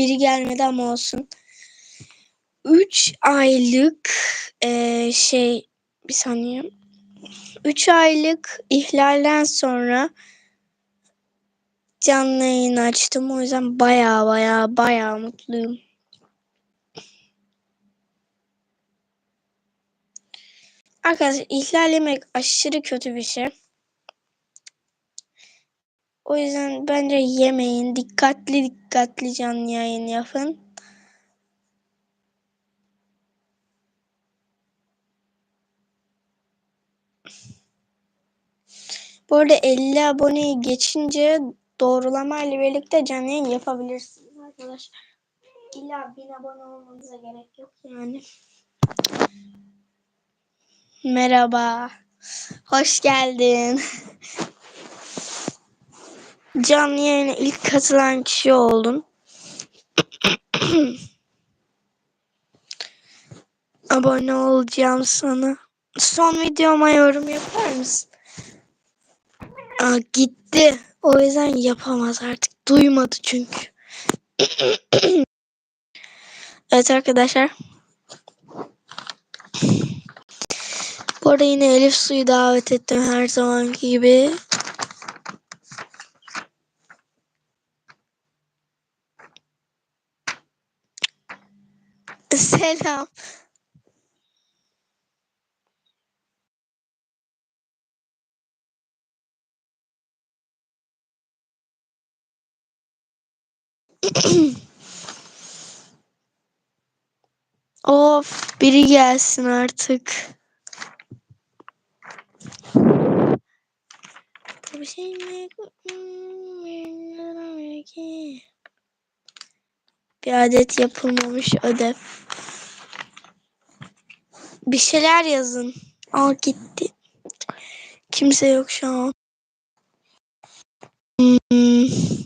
biri gelmedi ama olsun. 3 aylık eee, şey bir saniye. 3 aylık ihlalden sonra canlı yayın açtım. O yüzden baya baya baya mutluyum. Arkadaşlar ihlal yemek aşırı kötü bir şey. O yüzden bence yemeyin. Dikkatli dikkatli canlı yayın yapın. Bu arada 50 aboneyi geçince doğrulamayla birlikte canlı yayın yapabilirsiniz arkadaşlar. İlla 1000 abone olmanıza gerek yok yani. Merhaba. Hoş geldin. Canlı yayına ilk katılan kişi oldun. Abone olacağım sana. Son videoma yorum yapar mısın? Aa, gitti. O yüzden yapamaz artık. Duymadı çünkü. evet arkadaşlar. Bu arada yine Elif Su'yu davet ettim her zamanki gibi. Selam. Of biri gelsin artık. Bir şey mi? Bir adet yapılmamış ödev. Bir şeyler yazın. Aa gitti. Kimse yok şu an. Hmm.